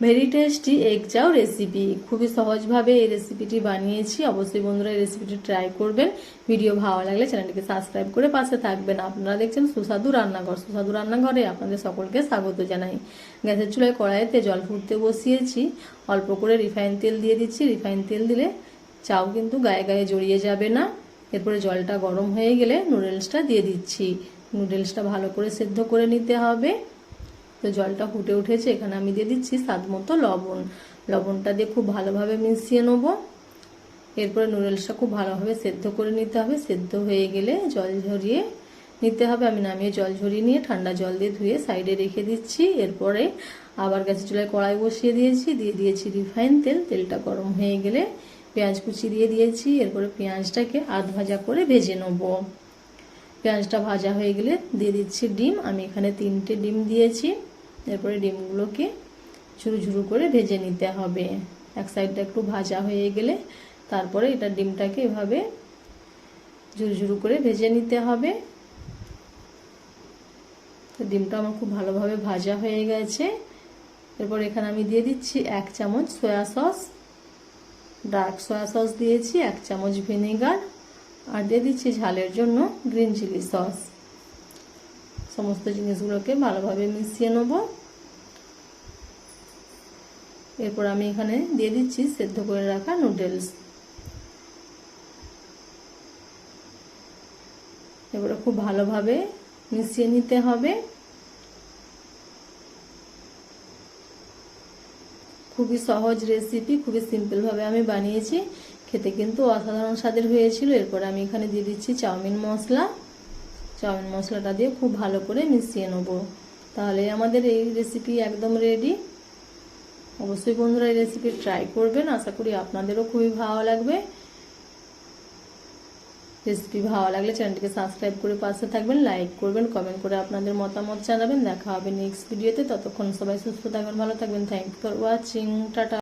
Very tasty egg chow recipe. খুবই সহজভাবে এই রেসিপিটি বানিয়েছি। অবশ্যই বন্ধুরা এই রেসিপিটি ট্রাই করবেন। ভিডিও ভালো লাগলে চ্যানেলটিকে সাবস্ক্রাইব করে পাশে থাকবেন। আপনারা দেখছেন সুস্বাদু রান্নাঘর। সুস্বাদু রান্নাঘরে আপনাদের সকলকে স্বাগত জানাই। গ্যাসের চুলায় কড়াইতে জল ফুটতে বসিয়েছি। অল্প করে রিফাইন তেল দিয়ে দিচ্ছি। রিফাইন তেল দিলে চাও কিন্তু গায়ে গায়ে জড়িয়ে যাবে না। এরপরে জলটা গরম হয়ে গেলে নুডলসটা দিয়ে দিচ্ছি। নুডলসটা ভালো করে সেদ্ধ করে নিতে হবে। তো জলটা ফুটে উঠেছে, এখানে আমি দিয়ে দিচ্ছি স্বাদ মতো লবণ। লবণটা দিয়ে খুব ভালোভাবে মিশিয়ে নেব। এরপরে নুডলসটা খুব ভালোভাবে সেদ্ধ করে নিতে হবে। সেদ্ধ হয়ে গেলে জল ঝরিয়ে নিতে হবে। আমি নামিয়ে জল ঝরিয়ে নিয়ে ঠান্ডা জল দিয়ে ধুয়ে সাইডে রেখে দিচ্ছি। এরপরে আবার গ্যাসের চুলায় কড়াই বসিয়ে দিয়েছি। দিয়ে দিয়েছি রিফাইন তেল। তেলটা গরম হয়ে গেলে পেঁয়াজ কুচি দিয়ে দিয়েছি। এরপরে পেঁয়াজটাকে আধ ভাজা করে ভেজে নেব। পেঁয়াজটা ভাজা হয়ে গেলে দিয়ে দিচ্ছি ডিম। আমি এখানে তিনটে ডিম দিয়েছি। এরপরে ডিমগুলোকে ঝুরু ঝুরু করে ভেজে নিতে হবে। এক সাইডটা একটু ভাজা হয়ে গেলে তারপরে এটা ডিমটাকে এভাবে ঝুরু ঝুরু করে ভেজে নিতে হবে। তো ডিমটা আমার খুব ভালোভাবে ভাজা হয়ে গেছে। এরপর এখানে আমি দিয়ে দিচ্ছি এক চামচ soya sauce. Dark soya sauce দিয়েছি, এক চামচ ভিনেগার। আর দিয়ে দিচ্ছি ঝালের জন্য গ্রিন চিলি সস। সমস্ত জিনিসগুলোকে ভালোভাবে মিশিয়ে নেব। এরপর আমি এখানে দিয়ে দিচ্ছি সেদ্ধ করে রাখা নুডলস। এবারে খুব ভালোভাবে মিশিয়ে নিতে হবে। খুবই সহজ রেসিপি খুবই সিম্পলভাবে আমি বানিয়েছি। খেতে কিন্তু অসাধারণ স্বাদের হয়েছিল। এরপর আমি এখানে দিয়ে দিচ্ছি চাউমিন মশলা। চাউমিন মশলাটা দিয়ে খুব ভালো করে মিশিয়ে নেব। তাহলে আমাদের এই রেসিপি একদম রেডি অবশ্যই বন্ধুরা এই রেসিপি ট্রাই করবেন। আশা করি আপনাদেরও খুবই ভালো লাগবে। রেসিপি ভালো লাগলে চ্যানেলটিকে সাবস্ক্রাইব করে পাশে থাকবেন লাইক করবেন কমেন্ট করে আপনাদের মতামত জানাবেন। দেখা হবে নেক্সট ভিডিওতে ততক্ষণ সবাই সুস্থ থাকবেন, ভালো থাকবেন। Thank for watching tata.